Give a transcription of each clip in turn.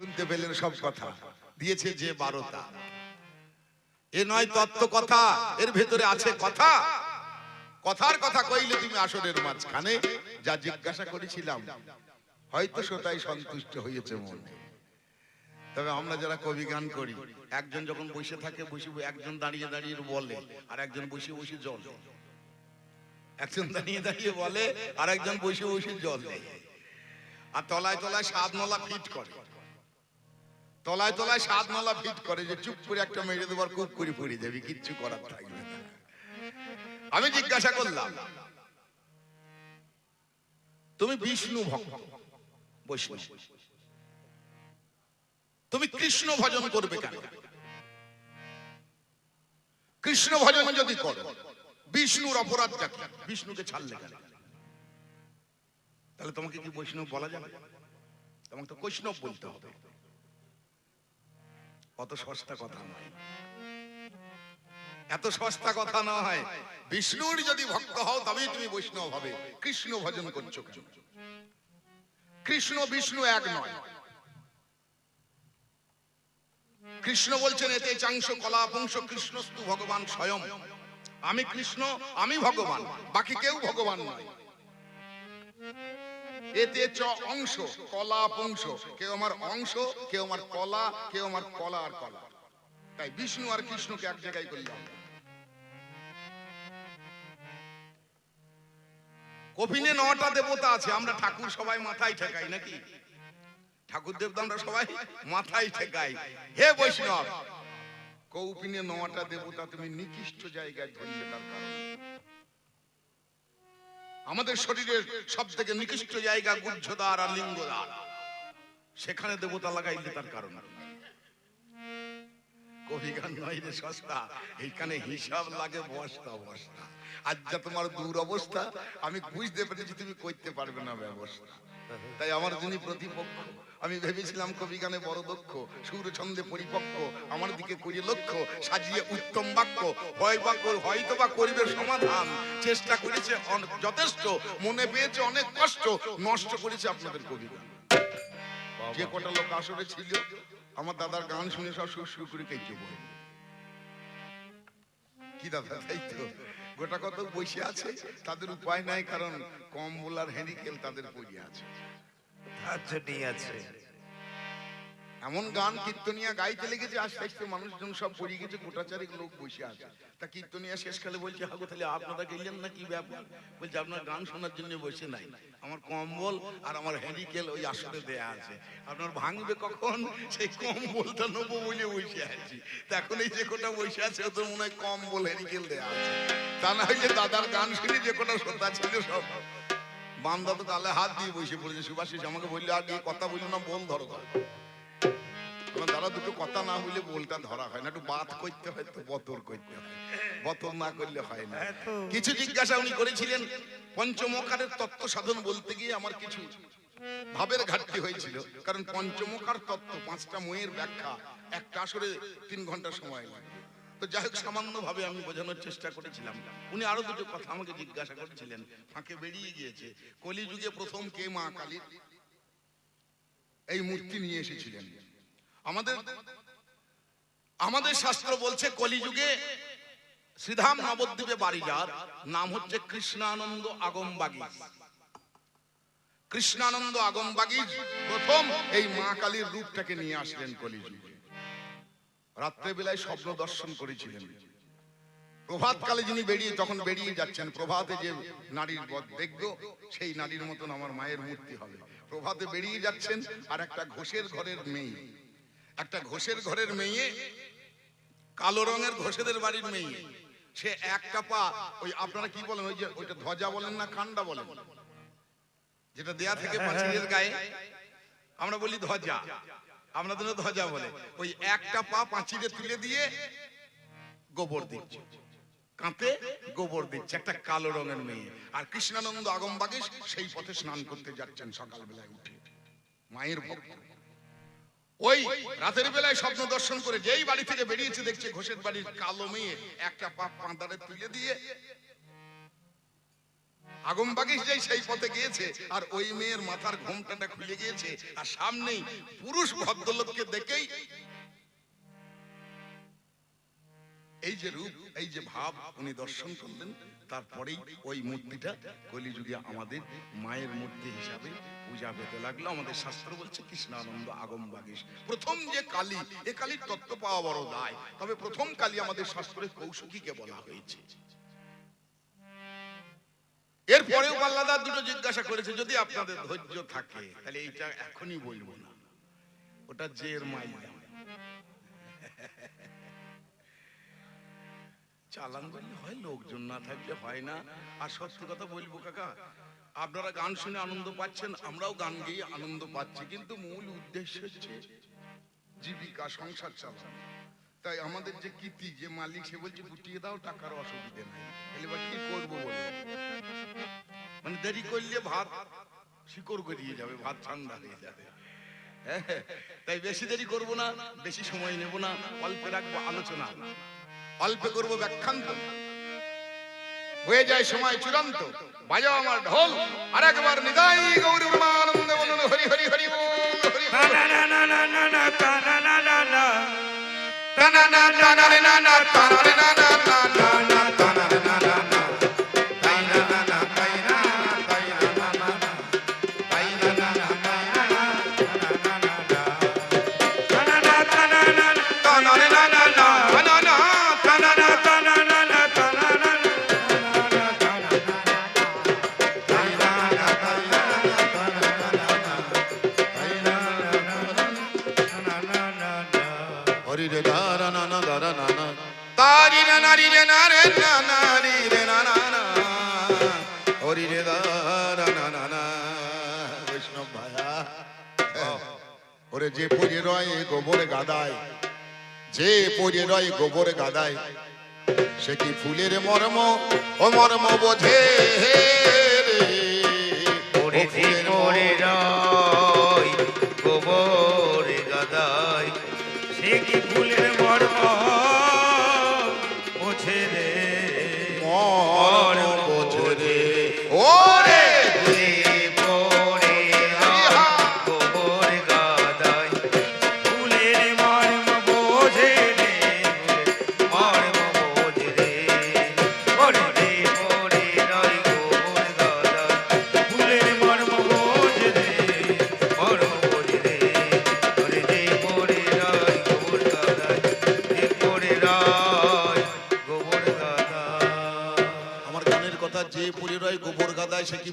শুনতে পেলেন সব কথা। দিয়েছে যে বারোটা। এ নয় তত্ত্ব কথা এর ভেতরে আছে কথা। কথার কথা কইলে তুমি আসরের মাঝখানে যা জিজ্ঞাসা করেছিলাম। হয়তো সেটাই সন্তুষ্ট হয়েছে মনে। তবে আমরা যারা কবি গান করি একজন যখন বসে থাকে বসে একজন দাঁড়িয়ে দাঁড়িয়ে বলে আর একজন বসে বসে জল। একজন দাঁড়িয়ে দাঁড়িয়ে বলে আর একজন বসে বসে জল। আর তলায় তলায় সাত নলা ফিট করে। তলায় তলায় সাত নলা ফিট করে যে চুপ করে একটা মেরে দেবার খুব করে পড়ে যাবে কিচ্ছু করার থাকবে আমি জিজ্ঞাসা করলাম তুমি বিষ্ণু ভক্ত বৈষ্ণব। তুমি কৃষ্ণ ভজন করবে কেন? কৃষ্ণ ভজন যদি করো বিষ্ণুর অপরাধ কি বিষ্ণুকে ছাড়লে কেন? তাহলে তোমাকে কি বৈষ্ণব বলা যাবে? তোমাকে তো বৈষ্ণব বলতে হবে। অত সস্তা কথা নয়। এত সস্তা কথা নয়। বিষ্ণুর যদি ভক্ত হও, তবেই তুমি বৈষ্ণব হবে। কৃষ্ণ ভজন করছ কেন? কৃষ্ণ বিষ্ণু এক নয়। কৃষ্ণ বলছেন, এতে চাংশ কলা পুংস কৃষ্ণস্তু ভগবান স্বয়ং। আমি কৃষ্ণ, আমি ভগবান, বাকি কেউ ভগবান নয়। এতে চ অংশ, কলা পুংস কেউ আমার অংশ, কেউ আমার কলা, কেউ আমার কলা আর কলা। তাই বিষ্ণু আর কৃষ্ণকে এক জায়গায় করলাম। কপিনে নটা দেবতা আছে, আমরা ঠাকুর সবাই মাথায় ঠেকাই, নাকি? ঠাকুর দেবতা আমরা সবাই মাথায় ঠেকাই। হে বৈষ্ণব, কৌপিনে নটা দেবতা তুমি নিকৃষ্ট জায়গায় ধরলে তার কারণ। আমাদের শরীরের সব থেকে নিকৃষ্ট জায়গা গুজ্জদার আর লিঙ্গদার সেখানে দেবতা লাগাইলে তার কারণ কবি গান নয় রে সস্তা হিসাব লাগে বস্তা আজ যা তোমার দূর অবস্থা, আমি বুঝতে পেরেছি তুমি করতে পারবে না ব্যবস্থা। তাই আমার যিনি প্রতিপক্ষ, আমি ভেবেছিলাম কবি গানে বড় দক্ষ, সুর ছন্দে পরিপক্ক, আমার দিকে করি লক্ষ্য, সাজিয়ে উত্তম বাক্য, হয় বা হয়তো বা করিবে সমাধান, চেষ্টা করেছে যথেষ্ট, মনে পেয়েছে অনেক কষ্ট, নষ্ট করেছে আপনাদের কবি যে কটা লোক আসরে ছিল, আমার দাদার গান শুনে সব সুর সুর করে কেটে বই কি দাদা, তাই তো? গোটা কত বসে আছে, তাদের উপায় নাই, কারণ কম বলার হ্যানিকেল তাদের বই আছে। আচ্ছা ঠিক আছে। এমন গান কীর্তনিয়া গাইতে লেগেছে, আস্তে আস্তে মানুষজন সব পড়ে গেছে গোটা চারেক লোক বসে আছে। তা কীর্তনিয়া শেষকালে বলছে, হাগো, তাহলে আপনারা গেলেন না কি ব্যাপার? বলছে, আপনার গান শোনার জন্য বসে নাই। আমার কম্বল আর আমার হ্যান্ডিকেল ওই আসরে দেয়া আছে। আপনার ভাঙবে কখন? সেই কম্বলটা নেব বলে বসে আছি। এখন এই যে কোটা বসে আছে ওদের মনে হয় কম্বল হ্যান্ডিকেল দেয়া আছে। তা না হইলে দাদার গান শুনে যে কোটা শ্রদ্ধা ছিল সব। বান্দা তো তাহলে হাত দিয়ে বসে পড়েছে। সুভাষিস আমাকে বললে আর কথা বলল না বল ধরো ধরো। দ্বারা দুটো কথা না হইলে বলটা ধরা হয় না একটু বাদ করতে হয় তো বতর করতে হয়। বতর না করলে হয় না। কিছু জিজ্ঞাসা উনি করেছিলেন পঞ্চমকারের তত্ত্ব সাধন বলতে গিয়ে আমার কিছু ভাবের ঘাটতি হয়েছিল। কারণ পঞ্চমকার তত্ত্ব পাঁচটা ময়ের ব্যাখ্যা একটা আসরে তিন ঘণ্টা সময় লাগে তো যাই হোক সামান্য ভাবে আমি বোঝানোর চেষ্টা করেছিলাম। উনি আরও দুটো কথা আমাকে জিজ্ঞাসা করেছিলেন ফাঁকে বেরিয়ে গিয়েছে। কলিযুগে প্রথম কে মা কালীর? এই মূর্তি নিয়ে এসেছিলেন। আমাদের আমাদের শাস্ত্র বলছে, কলিযুগে শ্রীধাম নবদ্বীপে বাড়ি যার, নাম হচ্ছে কৃষ্ণানন্দ আগমবাগী কৃষ্ণানন্দ আগমবাগী প্রথম এই মা কালীর রূপটাকে নিয়ে আসলেন কলিযুগে। রাত্রে বেলায় স্বপ্ন দর্শন করেছিলেন। প্রভাতকালে যিনি বেরিয়ে তখন বেরিয়ে যাচ্ছেন, প্রভাতে যে নারীর পথ দেখব, সেই নারীর মতন আমার মায়ের মূর্তি হবে। প্রভাতে বেরিয়ে যাচ্ছেন আর একটা ঘোষের ঘরের মেয়ে। একটা ঘোষের ঘরের মেয়ে, কালো রঙের ঘোষেদের বাড়ির মেয়ে। সে একটা পা ওই আপনারা কি বলেন, ওই যে ওইটা ধ্বজা বলেন না কান্ডা বলেন? যেটা দেয়া থেকে পাঁচিলের গায়ে, আমরা বলি ধ্বজা। আপনাদের ধ্বজা বলে। ওই একটা পা পাঁচিলে তুলে দিয়ে গোবর দিচ্ছে। কাঁপে, গোবর দিচ্ছে একটা কালো রঙের মেয়ে। আর কৃষ্ণানন্দ আগমবাগে সেই পথে স্নান করতে যাচ্ছেন সকালবেলায় উঠে। মায়ের ভক্ত। ওই রাতের বেলায় স্বপ্ন দর্শন করে যেই বাড়ি থেকে বেরিয়েছে, দেখছে ঘোষের বাড়ির কালো মেয়ে একটা পা পাঁদারে তুলে দিয়ে আগম বাগিস যাই সেই পথে গিয়েছে, আর ওই মেয়ের মাথার ঘোমটাটা খুলে গিয়েছে, আর সামনেই পুরুষ ভদ্রলোককে দেখেই এই যে রূপ, এই যে ভাব, উনি দর্শন করলেন। তারপরেই ওই মূর্তিটা কলিযুগে আমাদের মায়ের মূর্তি হিসাবে পূজা পেতে লাগল। আমাদের শাস্ত্র বলছে, কৃষ্ণানন্দ আগম বাগিস প্রথম যে কালী, এ কালীর তত্ত্ব পাওয়া বড় দায়। তবে প্রথম কালী আমাদের শাস্ত্রে কৌশিকীকে বলা হয়েছে। এরপরেও পাল্লাদার দুটো জিজ্ঞাসা করেছে, যদি আপনাদের ধৈর্য থাকে, তাহলে এইটা এখনই বলব না। ওটা জের মাইয়া চালান বললে হয় লোকজন না থাকলে হয় না। আর সত্যি কথা বলব কাকা আপনারা গান শুনে আনন্দ পাচ্ছেন আমরাও গান আনন্দ পাচ্ছি। কিন্তু মূল উদ্দেশ্য হচ্ছে জীবিকা সংসার তাই আমাদের যে কীর্তি যে মালিক সে বলছে গুটিয়ে দাও টাকার অসুবিধে নাই। এবার কি করব মানে দেরি করলে ভাত শিকড় গড়িয়ে যাবে ভাত ঠান্ডা হয়ে যাবে। হ্যাঁ, তাই বেশি দেরি করব না বেশি সময় নেব না অল্পে রাখব আলোচনা। অল্পে করব ব্যাখ্যান্ত হয়ে যায় সময় চূড়ান্ত বাজাও আমার ঢোল আর একবার নিদাই গৌরী ব্রহ্মানন্দে বলুন হরি হরি হরি না না না না না যে পড়ে রয় গোবর গাদায় সে কি ফুলের মর্ম? ও মর্ম বোঝে ফুলের গোবর গাদায় সে কি ফুলের মর্ম?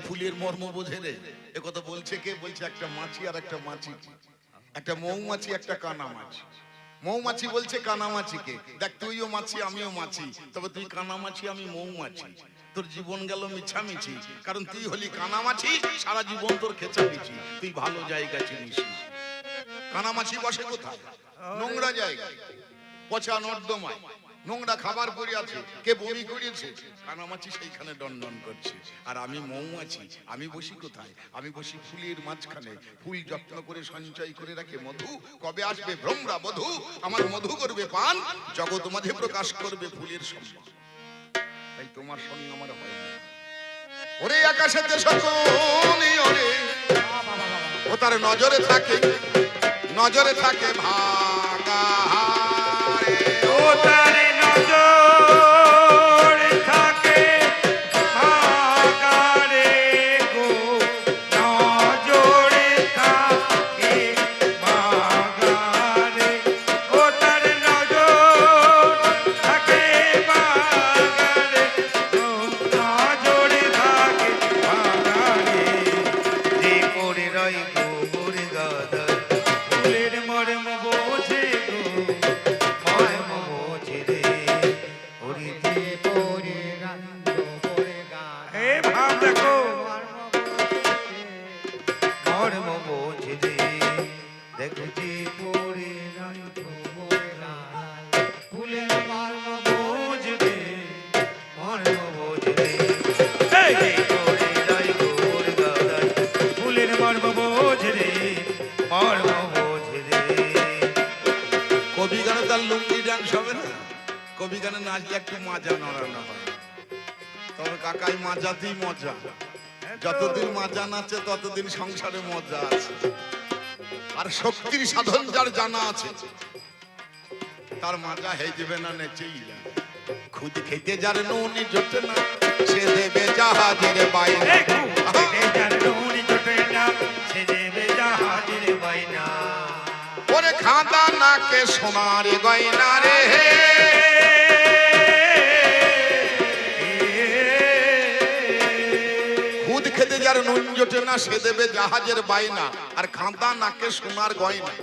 ফুলের মর্ম বোঝে রে? এ কথা বলছে কে? বলছে একটা মাছি আর একটা মাছি। একটা মৌমাছি, একটা কানা মাছি। মৌমাছি বলছে কানামাছিকে দেখ, তুইও মাছি, আমিও মাছি। তবে তুই কানামাছি আমি মৌমাছি। তোর জীবন গেল মিছামিছি। কারণ তুই হলি কানামাছি সারা জীবন তোর খেচাপিছি তুই ভালো জায়গা চিনিস না। কানামাছি বসে কোথায়? নোংরা জায়গায়। পচা নর্দমায়। নোংরা খাবার পড়ে আছে কে বমি করিয়েছে? কানামাছি সেইখানে দণ্ডন করছে। আর আমি মৌমাছি আমি বসি কোথায়? আমি বসি ফুলের মাঝখানে, ফুল যত্ন করে সঞ্চয় করে রাখে মধু। কবে আসবে ভ্রমরা মধু আমার মধু করবে পান, জগৎ মাঝে প্রকাশ করবে ফুলের সম্মান। তাই তোমার সঙ্গে আমার হয় না। ওরে আকাশেতে সকলে ওরে ও তার নজরে থাকে নজরে থাকে ভাগা কবি গানে নাচলে একটু মাজা নড়ানো হয়। তবে কাকাই মাজাতেই মজা। যতদিন মাজা নাচে ততদিন সংসারে মজা আছে। আর শক্তির সাধন যার জানা আছে তার মাজা হয়ে যাবে না নেচেই। খুদ খেতে যার নুনি জোটে না সে দেবে জাহাজের বাইরে। খুঁড়ে যার নুন জোটে না, ওরে খাঁদা নাকে সোনার গয়না রে। খুদ খেতে যার নুন জোটে না, সে দেবে জাহাজের বাইনা আর খাঁদা নাকে সোনার গয়না।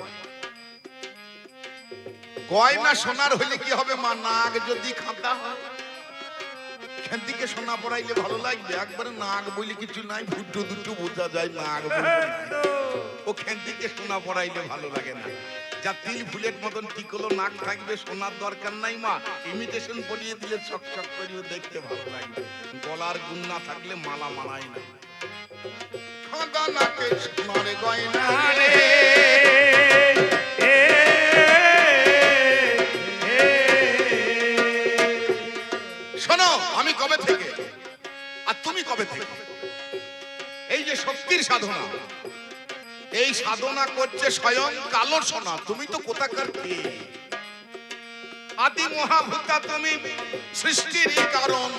গয়না সোনার হইলে কি হবে মা? নাক যদি খাঁদা হয়। খেন্দিকে সোনা পড়াইলে ভালো লাগবে। একবারে নাক বলি কিছু নাই ফুটো দুটো বোঝা যায় নাক বলি নাই। ও সোনা পড়াইলে ভালো লাগে না। যা তিল ফুলের মতন টিকলো নাক থাকবে সোনার দরকার নাই মা। ইমিটেশন পরিয়ে দিলে চক চক করিয়ে দেখতে ভালো লাগবে। গলার গুণ না থাকলে মালা মানায় না। খাঁদা নাকে সোনার গয়না রে। সাধনা করছে স্বয়ং কালো সোনা। তুমি তো কোথাকার কে? আদি মহাভূতা তুমি সৃষ্টির কারণ।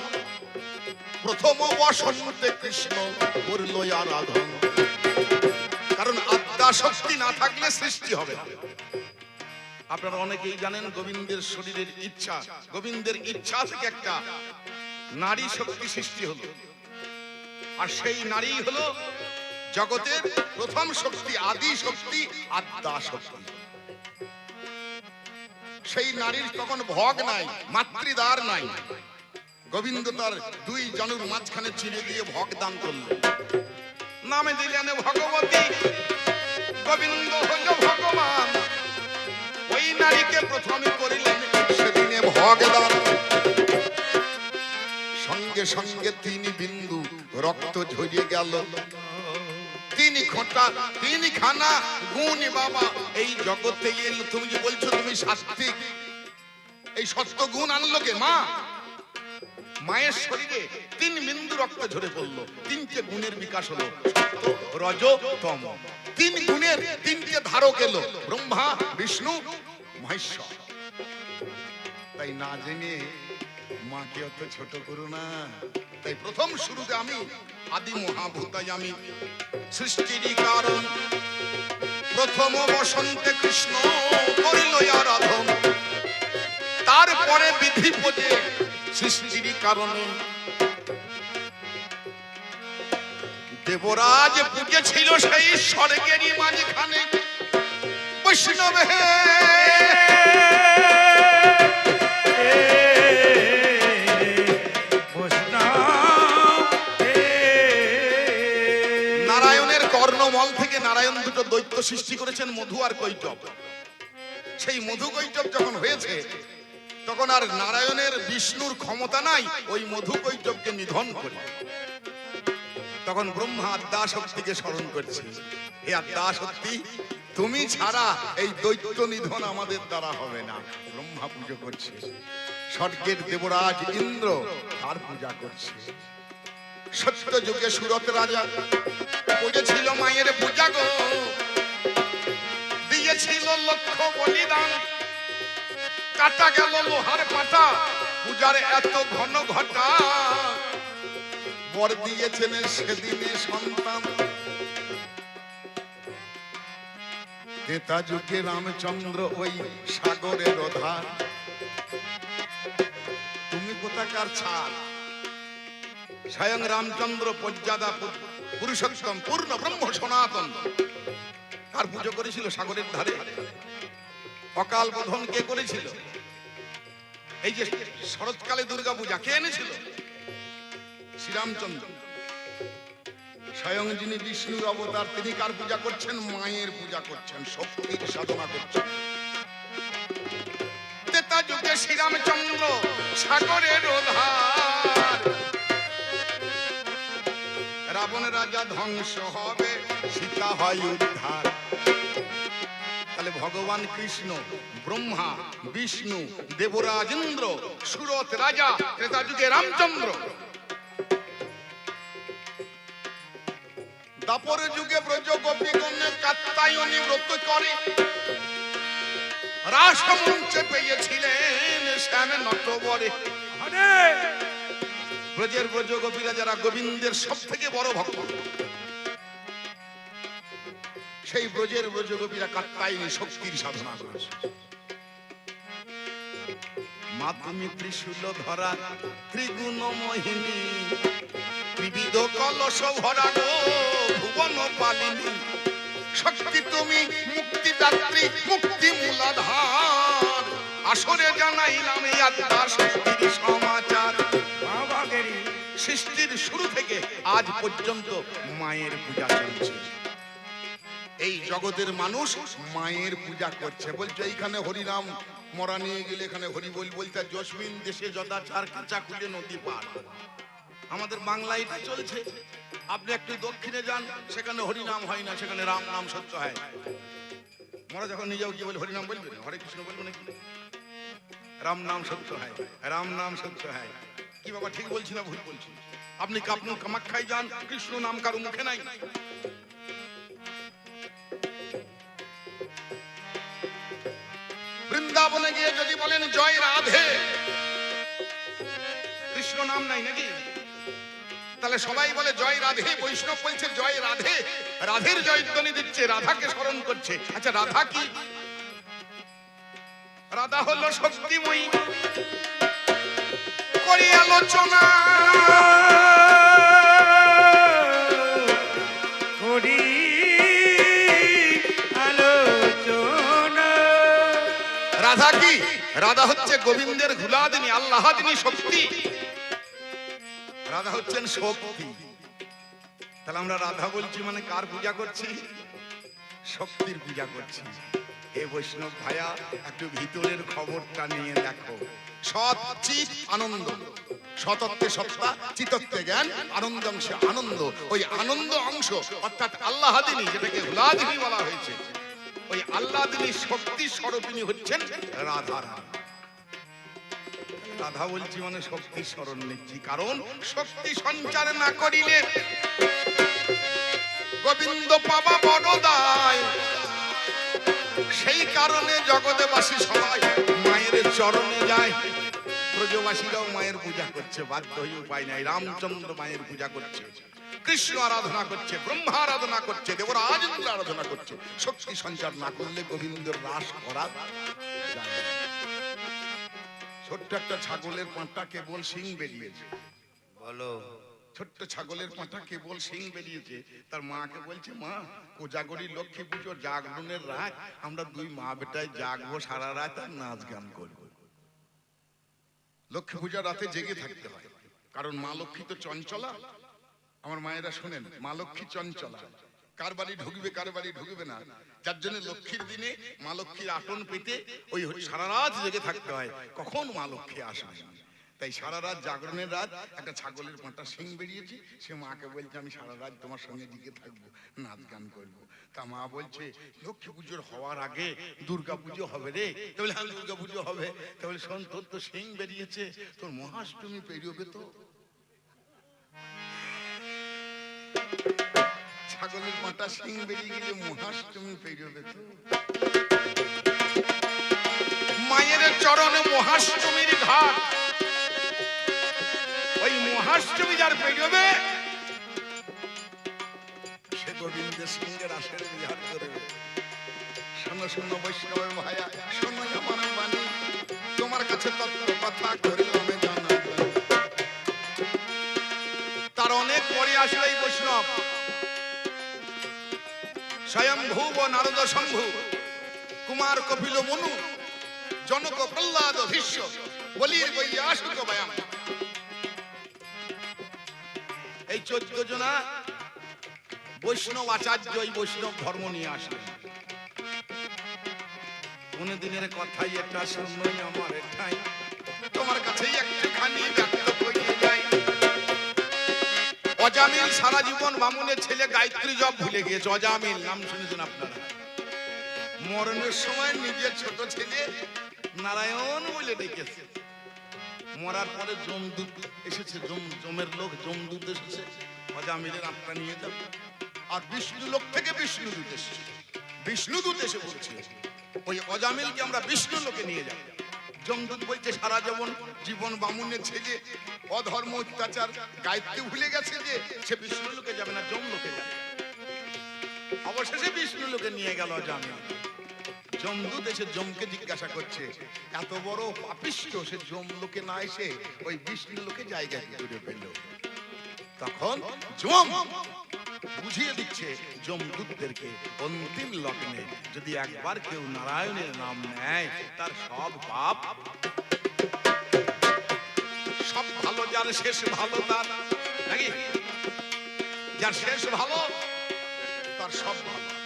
প্রথম বসন্তে কৃষ্ণ করল আরাধন। কারণ আত্মা শক্তি না থাকলে সৃষ্টি হবে না। আপনারা অনেকেই জানেন গোবিন্দের শরীরের ইচ্ছা। গোবিন্দের ইচ্ছা থেকে একটা নারী শক্তি সৃষ্টি হলো। আর সেই নারী হলো জগতের প্রথম শক্তি, আদি শক্তি আদ্যা শক্তি। সেই নারীর তখন ভগ নাই মাতৃদার নাই। গোবিন্দ তার দুই জনুর মাঝখানে চিড়ে দিয়ে ভগ দান করলেন। নামে দিলেন ভগবতী, গোবিন্দ হইল ভগবান। ওই নারীকে প্রথমে করিলেন সেদিনে ভগ দান। সঙ্গে সঙ্গে তিনি বিন্দু রক্ত ঝরিয়ে গেল। তিনি তিনি খানা গুণ বাবা। এই জগতে এলো তুমি যে বলছো তুমি সাত্বিক, এই সত্য গুণ আনলো কে? মা, মায়ের শরীরে তিন বিন্দু রক্ত ঝরে পড়ল, তিনটে গুণের বিকাশ হলো। রজ তম তিন গুণের তিনটে ধারক এলো, ব্রহ্মা, বিষ্ণু, মহেশ্বর। তাই না জেনে মাকে অত ছোট করো না। তাই প্রথম শুরুতে আমি আদি মহাভূতাই আমি সৃষ্টির কারণ। প্রথম বসন্তে কৃষ্ণ করিল আরাধন। তারপরে বিধি পদে সৃষ্টির কারণে দেবরাজ পুজে ছিল সেই স্বর্গেরই মাঝখানে। বৈষ্ণব হে সৃষ্টি করেছেন মধু আর কৈটব। সেই মধু কৈটব যখন হয়েছে, তখন আর নারায়ণের বিষ্ণুর ক্ষমতা নাই, ওই মধু কৈটবকে নিধন করে। তখন ব্রহ্মা আদ্যা শক্তিকে স্মরণ করছে। হে আদ্যা শক্তি তুমি ছাড়া এই দৈত্য নিধন আমাদের দ্বারা হবে না। ব্রহ্মা পুজো করছে। স্বর্গের দেবরাজ ইন্দ্র তার পূজা করছে। সত্য যুগে সুরত রাজা করেছিল মায়ের পূজা গো। দিয়েছিল লক্ষ বলিদান। কাটা গেল লোহার পাটা, পূজার এত ঘন ঘটা। বর দিয়েছেন সেদিনে সন্তান। তেতা যুগে রামচন্দ্র ওই সাগরের ধার তুমি কোথাকার ছাড় স্বয়ং রামচন্দ্র পর্যাদা পুরুষোত্তম, পূর্ণ ব্রহ্ম সনাতন। কার পুজো করেছিল সাগরের ধারে। অকাল বোধন কে করেছিল এই যে শরৎকালে দুর্গা পূজা কে এনেছিল? শ্রীরামচন্দ্র। স্বয়ং যিনি বিষ্ণুর অবতার, তিনি কার পূজা করছেন? মায়ের পূজা করছেন, শক্তির সাধনা করছেন। শ্রীরামচন্দ্র সাগরের ধার রাবণ রাজা ধ্বংস হবে, সীতা হয় উদ্ধার। তাহলে ভগবান কৃষ্ণ, ব্রহ্মা, বিষ্ণু, দেবরাজেন্দ্র, সুরত রাজা ক্রেতা যুগে রামচন্দ্র। দাপর যুগে ব্রজ গোপী কন্যা কাত্তায়নি ব্রত করে। রাসমঞ্চে পেয়েছিলেন শ্যাম নটবরে ব্রজের ব্রজ গোপীরা যারা গোবিন্দের সব থেকে বড় ভক্ত। সেই ব্রজের ব্রজ গোপীরা কাত্তায়নী শক্তির সাধনা করেছে। ত্রিশূল ধরা, ত্রিগুণ মোহিনী কলস ভরা ভুবন পালিনী। শক্তি তুমি মুক্তি মুক্তি মূলাধার। আসরে জানাইলাম শক্তির সমাচার। সৃষ্টির শুরু থেকে আজ পর্যন্ত মায়ের পূজা চলছে। এই জগতের মানুষ মায়ের পূজা করছে। বলছে, এইখানে হরিনাম, মরা নিয়ে গেলে এখানে হরি বল বলতে, জসমিন দেশে যদাচার কাঁচা খুলে নদী পার আমাদের বাংলা এটা চলছে। আপনি একটু দক্ষিণে যান, সেখানে হরিনাম হয় না, সেখানে রাম নাম সত্য হয়। মরা যখন নিজেও কি বলে, হরিনাম বলবেন হরে কৃষ্ণ বলবেন নাকি? রাম নাম সত্য হয়, রাম নাম সত্য হয়। কি বাবা ঠিক বলছি না ভুল বলছি? আপনি কাপনু কামাখ্যায় যান, কৃষ্ণ নাম কারও মুখে নাই। বৃন্দাবনে গিয়ে যদি বলেন, জয় রাধে। কৃষ্ণ নাম নাই নাকি? তাহলে সবাই বলে, জয় রাধে। বৈষ্ণব বলছে, জয় রাধে। রাধের জয়ধ্বনি দিচ্ছে, রাধাকে স্মরণ করছে। আচ্ছা রাধা কি? রাধা হলো শক্তিময়ী। করি আলোচনা। করি আলোচনা। রাধা কি? রাধা হচ্ছে গোবিন্দের ঘুলাদিনী আল্লাহাদিনী শক্তি। রাধা হচ্ছেন শক্তি। তাহলে আমরা রাধা বলছি মানে কার পূজা করছি? শক্তির পূজা করছি। হে বৈষ্ণব ভাইয়া, একটু ভিতরের খবরটা নিয়ে দেখো। সৎ আনন্দ। সতত্বে সত্তা, চিতত্বে জ্ঞান, আনন্দ অংশে আনন্দ। ওই আনন্দ অংশ, অর্থাৎ আল্লাহাদিনী যেটাকে হুলাদিনী বলা হয়েছে, ওই আল্লাদিনী শক্তি স্বরূপিনী হচ্ছেন রাধা রাধা বলছি মানে শক্তি স্মরণ নিচ্ছি, কারণ শক্তি সঞ্চার না করিলে গোবিন্দ পাবা বড় দায় সেই কারণে জগতেবাসী সবাই মায়ের চরণে যায়। ব্রজবাসীরাও মায়ের পূজা করছে, বাধ্য হয়ে উপায় নাই। রামচন্দ্র মায়ের পূজা করছে, কৃষ্ণ আরাধনা করছে, ব্রহ্মা আরাধনা করছে, দেবরাজ আরাধনা করছে। শক্তি সঞ্চার না করলে গোবিন্দের রাস করা ছোট্ট একটা ছাগলের পাঁটা কেবল সিং বেরিয়েছে। বলো। ছোট্ট ছাগলের পাঁঠা কেবল সিং বেরিয়েছে। তার মাকে বলছে, মা, কোজাগরি লক্ষ্মী পুজো জাগরণের রাত, আমরা দুই মা বেটায় জাগবো সারা রাত আর নাচ গান করব। লক্ষ্মী পূজার রাতে জেগে থাকতে হয়, কারণ মা লক্ষ্মী তো চঞ্চলা। আমার মায়েরা শোনেন, মা লক্ষ্মী চঞ্চলা। কার বাড়ি ঢুকবে, কার বাড়ি ঢুকবে না। যার জন্য লক্ষ্মীর দিনে মা লক্ষ্মীর আটন পেতে ওই সারা রাত জেগে থাকতে হয়, কখন মা লক্ষ্মী আসবে তাই সারা রাত জাগরণের রাত একটা ছাগলের পাঁটা সিং বেরিয়েছে, সে মাকে বলছে, আমি সারা রাত তোমার সঙ্গে দিকে থাকব, নাচ গান করব। তা মা বলছে, লক্ষ্মী পুজোর হওয়ার আগে দুর্গা পুজো হবে রে? তাহলে হ্যাঁ দুর্গা পুজো হবে। তাহলে শোন, তোর তো সিং বেরিয়েছে, তোর মহাষ্টমী পেরিয়ে তো। ছাগলের পাঁটা সিং বেরিয়ে গেলে মহাষ্টমী পেরিয়ে তো। মায়ের চরণে মহাষ্টমীর ঘাট। মহাষ্টমী যার পেরোবে সে গোবিন্দের সঙ্গে রাসের বিহার করবে শোনো শোনো, বৈষ্ণবের ভাইয়া শোনো আমার বাণী। তোমার কাছে তত্ত্ব কথা করিলাম জানা তার অনেক পরে আসলে এই বৈষ্ণব। স্বয়ংভূ ও নারদ শম্ভু, কুমার কপিল মনু, জনক প্রহ্লাদ ভীষ্ম, বলির বৈয়াসুক ব্যায়াম এই চোদ্দ জনা বৈষ্ণব আচার্য, এই বৈষ্ণব ধর্ম নিয়ে আসে কোন দিনের কথাই একটা শুনই আমার এটাই। তোমার কাছেই একটুখানি অজামিল সারা জীবন মামুনের ছেলে গায়ত্রী জপ ভুলে গিয়েছে। অজামিল, নাম শুনেছেন আপনারা? মরণের সময় নিজের ছোট ছেলে নারায়ণ বলে ডেকেছে। মরার পরে জমদূত এসেছে, জম, জমের লোক জমদূত এসেছে। অজামিলের আত্মা নিয়ে যাবে। আর বিষ্ণু লোক থেকে বিষ্ণু দূত এসছে। বিষ্ণু দূত এসে বলছে ওই অজামিলকে আমরা বিষ্ণু লোকে নিয়ে যাব। জমদূত বলছে, সারা জীবন জীবন বামুনের ছেলে অধর্ম, অত্যাচার, গায়ত্রী ভুলে গেছে যে, সে বিষ্ণু লোকে যাবে না, জম লোকে যাবে। অবশেষে বিষ্ণু লোকে নিয়ে গেল অজামিল। জমদূত এসে জমকে জিজ্ঞাসা করছে, এত বড় পাপিষ্ট সে জম লোকে না এসে ওই বিষ্ণু লোকে জায়গা করে পেল তখন জম বুঝিয়ে দিচ্ছে জমদূতদেরকে অন্তিম লগ্নে যদি একবার কেউ নারায়ণের নাম নেয়, তার সব পাপ সব ভালো, যার শেষ ভালো তার নাকি? যার শেষ ভালো, তার সব ভালো।